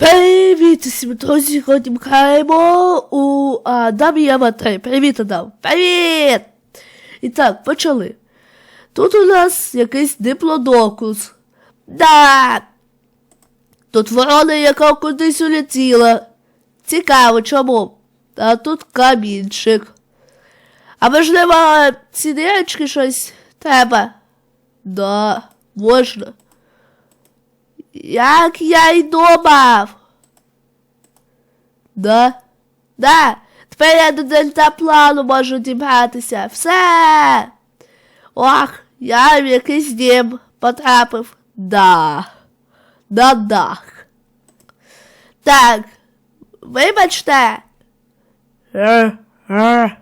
Привіт усім, друзі, сьогодні граємо у Адам і Єва 3. Привіт, Адам. Привіт! І так, почали. Тут у нас якийсь диплодокус. Да! Тут ворона, яка кудись улетіла. Цікаво, чому? А тут камінчик. А можливо, ці дірочки щось треба? Да, можна. Як я й думав. Да? Да. Тепер я до дельтаплану можу дібратися. Все. Ох, я в якийсь дім потрапив. Да. На дах. Так. Вибачте. Е, е.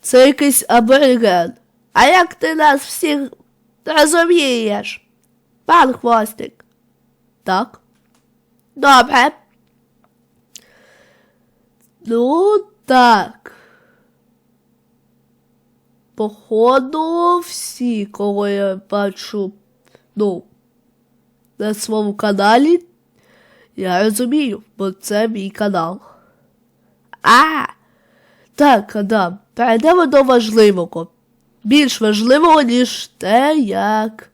Це якийсь абориген. А як ти нас всіх розумієш? Пан хвостик. Так. Добре. Ну, так. Походу, всі, кого я бачу, ну, на своєму каналі, я розумію, бо це мій канал. А! Так, Адам, перейдемо до важливого. Більш важливого, ніж те, як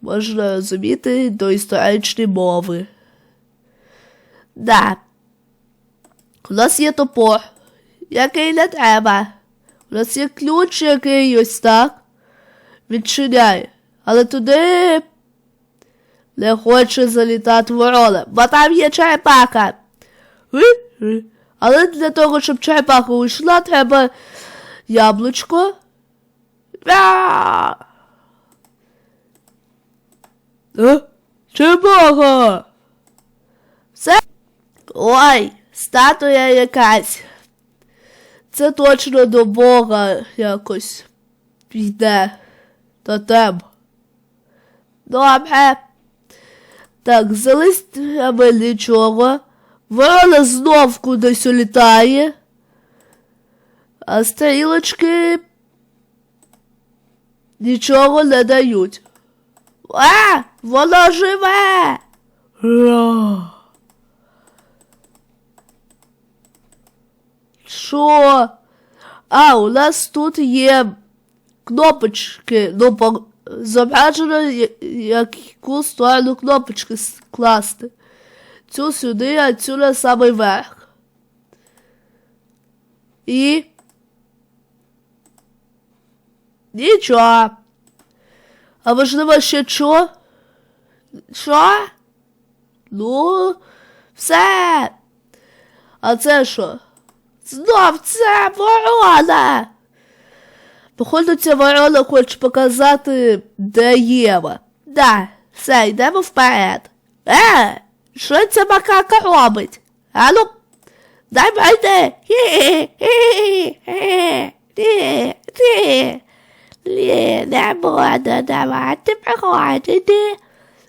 можна розуміти до історичної мови. Да. У нас є топор, який не треба. У нас є ключ, який ось так відчиняє. Але туди не хоче залітати ворона, бо там є черепаха. Але для того, щоб черепаха уйшла, треба яблучко. А! Е? Черепаха! Все? Ой, статуя якась. Це точно до Бога якось піде тотем. Добре. Так, за листями нічого. Ворона знов кудись улітає. А стрілочки нічого не дають. А, воно живе. Що? А, у нас тут є кнопочки, ну, по... зображено, яку сторону кнопочки скласти. Цю сюди, а цю на самий верх. І. Нічого. А можливо ще що? Що? Ну, все. А це що? Знов це ворона. Походу, ця ворона хоче показати, де Єва. Да, все, йдемо вперед. Е, що ця макака робить? Ану, дай пройти. Хі-хі-хі-хі-хі. Не буду давати проходити.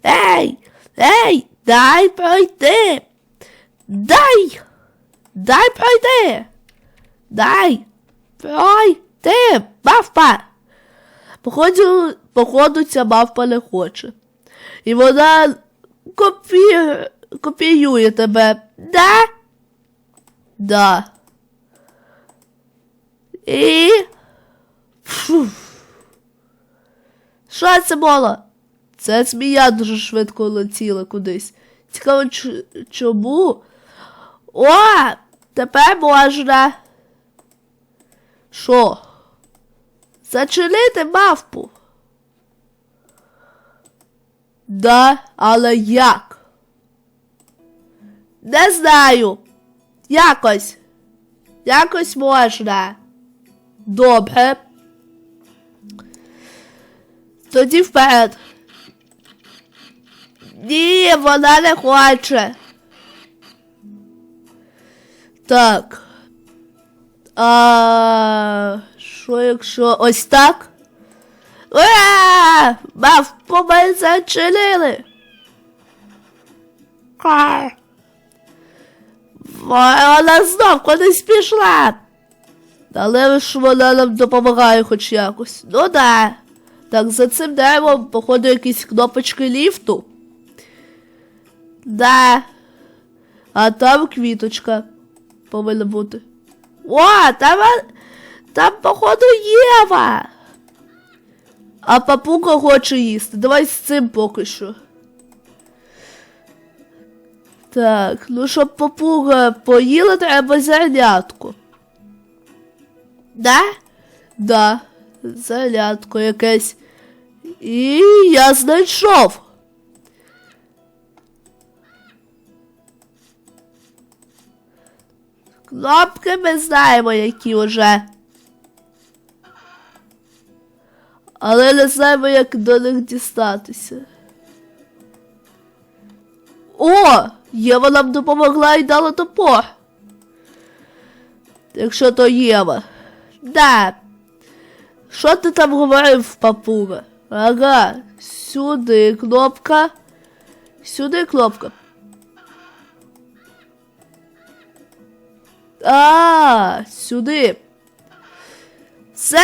Ей, ей, дай пройти. Дай. Дай пройти. Дай. Пройти. Мавпа. Походу, походу ця мавпа не хоче. І вона копі... копіює тебе. Да? Да. І. Фу. Що це було? Це змія дуже швидко летіла кудись. Цікаво, чому? О! Тепер можна. Що? Зачинити мавпу. Да, але як? Не знаю. Якось. Якось можна. Добре. Тоді вперед. Ні, вона не хоче. Так. А що якщо ось так? Ура! Мав мене зачинили. Вона знов кудись пішла. Але ж вона нам допомагає хоч якось. Ну да. Так, за цим деревом, походу, якісь кнопочки ліфту. Да. А там квіточка повинна бути. О, там, там, походу, Єва. А папуга хоче їсти. Давай з цим поки що. Так, ну щоб папуга поїла, треба зернятку. Да? Да, зернятко якесь. І я знайшов. Кнопки ми знаємо, які вже. Але не знаємо, як до них дістатися. О! Єва нам допомогла і дала топор. Якщо то Єва. Да. Що ти там говорив, папуга? Ага, сюди кнопка. Сюди кнопка. А, сюди. Це!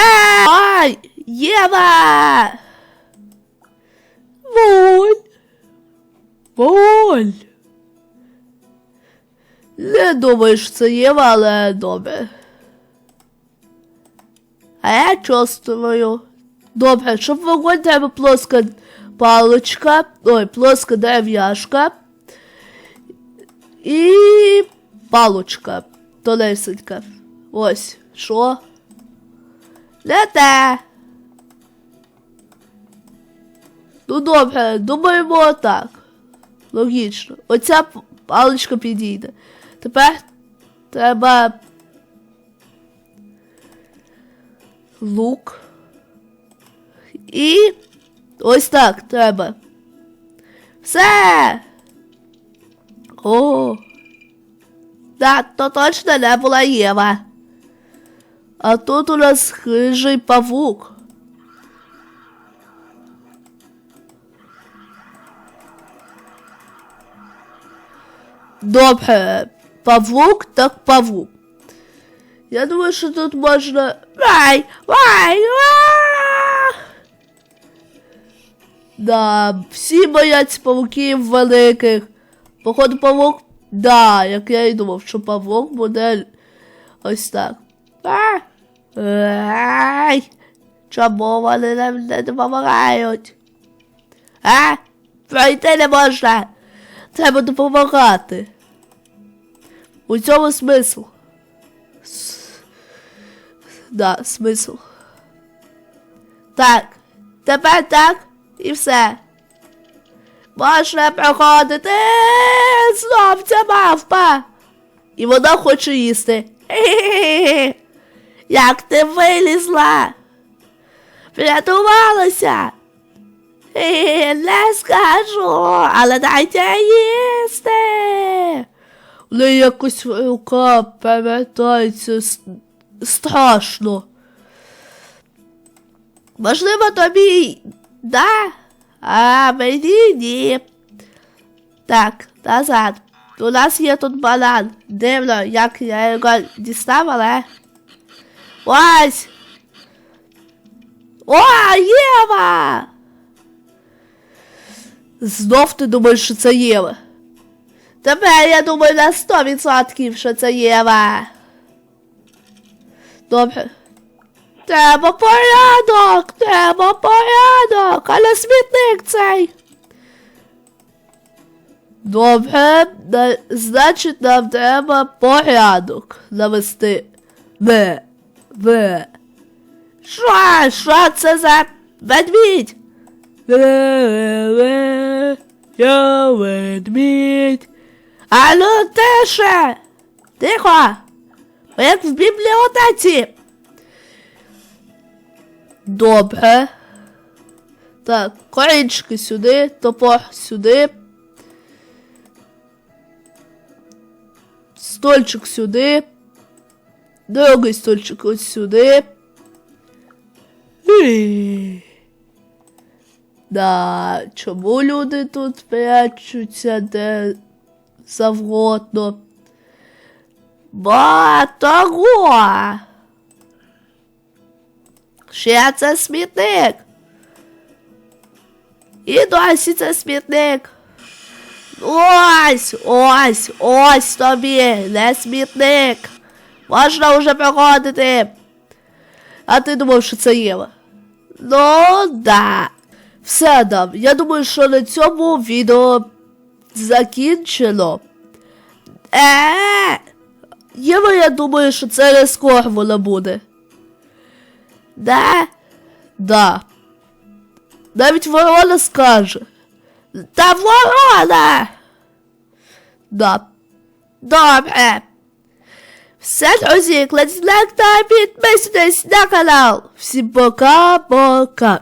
Ай! Єва! Воль! Воль! Не думаю, що це Єва, але добре. А я чувствую. Добре, щоб вогонь треба плоска паличка, ой, плоска дерев'яшка і палочка тонесенька. Ось, що? Не те. Ну добре, думаємо так. Логічно. Оця паличка підійде. Тепер треба лук. І ось так треба. Все. О. Да, то точно не була Єва. А тут у нас хижий павук. Добре, павук так павук. Я думаю, що тут можна. Вай! Вай! Да, всі бояться павуків великих. Походу, павук. Да, як я і думав, що павук буде ось так. А! Ай! Чому вони нам не допомагають? А? Пройти не можна. Треба допомагати. У цьому смисл. Да, смисл. Так. Тепер так і все. Можна проходити. Знов ця мавпа. І вона хоче їсти. Як ти вилізла? Врятувалася. Не скажу, але дайте їсти. У неї якось рука перевертається с- страшно. Можливо, тобі, да? А мені ні. Так, назад. У нас є тут банан. Дивно, як я його дістав, але. Ось! О, Єва! Знов ти думаєш, що це Єва? Тепер я думаю на 100%, що це Єва. Добре. Треба порядок! Треба порядок! Але смітник цей. Добре, на- значить нам треба порядок навести. Бе. Бе. Що? Що це за ведмідь? Бе-бе-бе. Я ведмідь. А ну тише! Тихо! Як в бібліотеці. Добре. Так, корінчики сюди, топор сюди. Стольчик сюди. Другий стольчик ось сюди. Да, чому люди тут прячуться де завгодно? Бо того. Ще це смітник. І досі це смітник. Ось, ось, ось тобі, не смітник. Можна вже проходити. А ти думав, що це Єва? Ну, да. Все, Адам, я думаю, що на цьому відео закінчено. Е. Єва, я думаю, що це вона буде. Да? Да. Навіть ворона скаже. Та ворона! Да. Добре. Все, друзі, кладіть лайк та підписуйтесь на канал. Всім пока-пока.